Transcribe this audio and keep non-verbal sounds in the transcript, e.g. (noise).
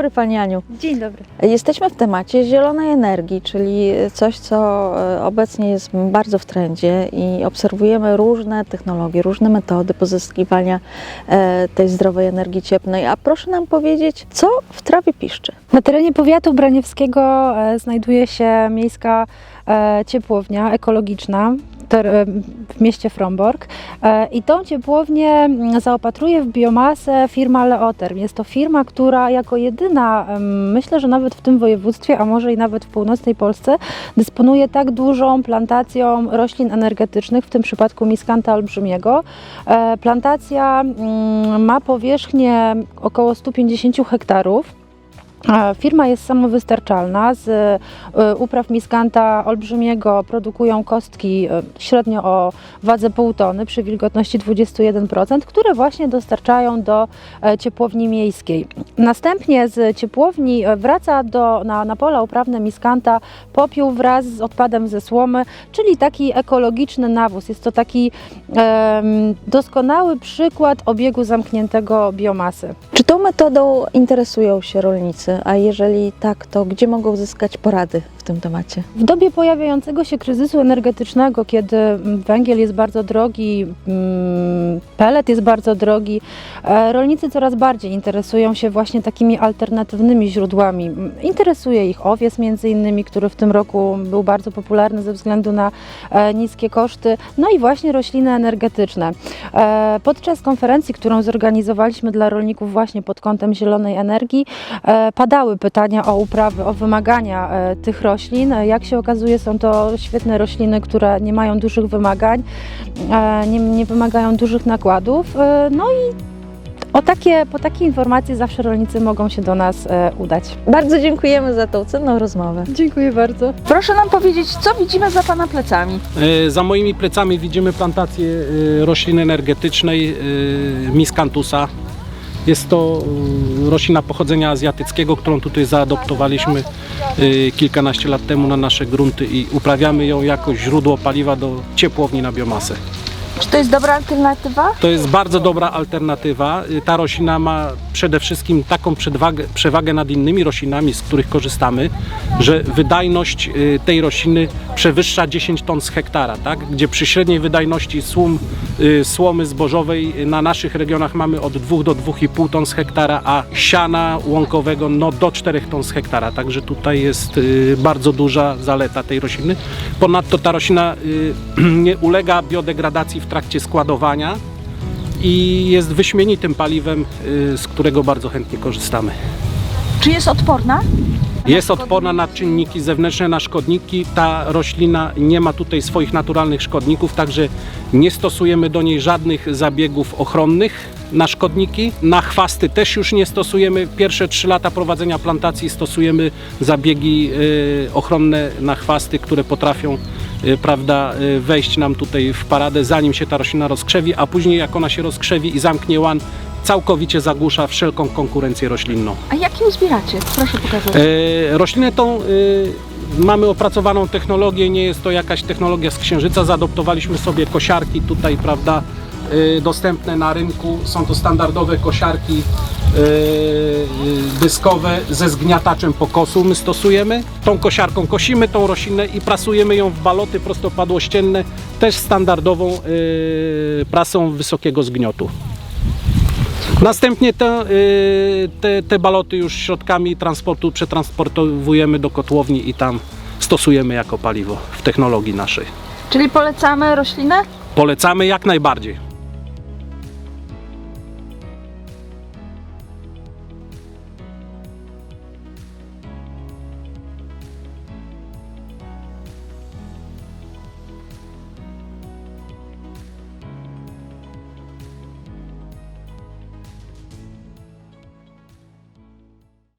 dobry Pani Aniu. Dzień dobry. Jesteśmy w temacie zielonej energii, czyli coś, co e, obecnie jest bardzo w trendzie i obserwujemy różne technologie, różne metody pozyskiwania e, tej zdrowej energii cieplnej. A proszę nam powiedzieć, co w trawie piszczy? Na terenie powiatu braniewskiego e, znajduje się miejska ciepłownia ekologiczna ter- w mieście Frombork E, i tą ciepłownię mm, zaopatruje w biomasę firma Leoterm. Jest to firma, która jako jedyna, myślę, że nawet w tym województwie, a może i nawet w północnej Polsce, dysponuje tak dużą plantacją roślin energetycznych, w tym przypadku miskanta olbrzymiego. E, Plantacja mm, ma powierzchnię około 150 hektarów. Firma jest samowystarczalna. Z e, upraw miskanta olbrzymiego produkują kostki e, średnio o wadze pół tony przy wilgotności 21%, które właśnie dostarczają do e, ciepłowni miejskiej. Następnie z ciepłowni e, wraca do, na, na pola uprawne miskanta popiół wraz z odpadem ze słomy, czyli taki ekologiczny nawóz. Jest to taki em, doskonały przykład obiegu zamkniętego biomasy. Czy tą metodą interesują się rolnicy? A jeżeli tak, to gdzie mogą uzyskać porady w tym temacie? W dobie pojawiającego się kryzysu energetycznego, kiedy mm, węgiel jest bardzo drogi, mm, pelet jest bardzo drogi, e, rolnicy coraz bardziej interesują się właśnie takimi alternatywnymi źródłami. Mm, Interesuje ich owiec między innymi, który w tym roku był bardzo popularny ze względu na e, niskie koszty, no i właśnie rośliny energetyczne. E, Podczas konferencji, którą zorganizowaliśmy dla rolników właśnie pod kątem zielonej energii, padały pytania o uprawy, o wymagania e, tych roślin. E, Jak się okazuje, są to świetne rośliny, które nie mają dużych wymagań, e, nie, nie wymagają dużych nakładów. No i o takie, po takie informacje zawsze rolnicy mogą się do nas e, udać. Bardzo dziękujemy za tą cenną rozmowę. Dziękuję bardzo. Proszę nam powiedzieć, co widzimy za Pana plecami? E, Za moimi plecami widzimy plantację e, rośliny energetycznej e, Miscantusa. Jest to e, roślina pochodzenia azjatyckiego, którą tutaj zaadoptowaliśmy e, kilkanaście lat temu na nasze grunty i uprawiamy ją jako źródło paliwa do ciepłowni na biomasę. Czy to jest dobra alternatywa? To jest bardzo dobra alternatywa. Ta roślina ma przede wszystkim taką przewagę, przewagę nad innymi roślinami, z których korzystamy, że wydajność y, tej rośliny przewyższa 10 ton z hektara, tak? gdzie przy średniej wydajności y, słomy zbożowej na naszych regionach mamy od 2 do 2,5 ton z hektara, a siana łąkowego no, do 4 ton z hektara. Także tutaj jest y, bardzo duża zaleta tej rośliny. Ponadto ta roślina (clears throat) nie ulega biodegradacji w trakcie składowania i jest wyśmienitym paliwem, y, z którego bardzo chętnie korzystamy. Czy jest odporna? Jest odporna na czynniki zewnętrzne, na szkodniki. Ta roślina nie ma tutaj swoich naturalnych szkodników, także nie stosujemy do niej żadnych zabiegów ochronnych na szkodniki. Na chwasty też już nie stosujemy. Pierwsze 3 lata prowadzenia plantacji stosujemy zabiegi y, ochronne na chwasty, które potrafią prawda, y, wejść nam tutaj w paradę, zanim się ta roślina rozkrzewi, a później jak ona się rozkrzewi i zamknie łan, całkowicie zagłusza wszelką konkurencję roślinną. A jak ją zbieracie? Proszę pokazać. E, roślinę tą e, mamy opracowaną technologię, nie jest to jakaś technologia z księżyca. Zaadoptowaliśmy sobie kosiarki tutaj, prawda, e, dostępne na rynku. Są to standardowe kosiarki dyskowe ze zgniataczem pokosu my stosujemy. Tą kosiarką kosimy tą roślinę i prasujemy ją w baloty prostopadłościenne, też standardową e, prasą wysokiego zgniotu. Następnie te, y, te, te baloty już środkami transportu przetransportowujemy do kotłowni i tam stosujemy jako paliwo w technologii naszej. Czyli polecamy roślinę? Polecamy jak najbardziej.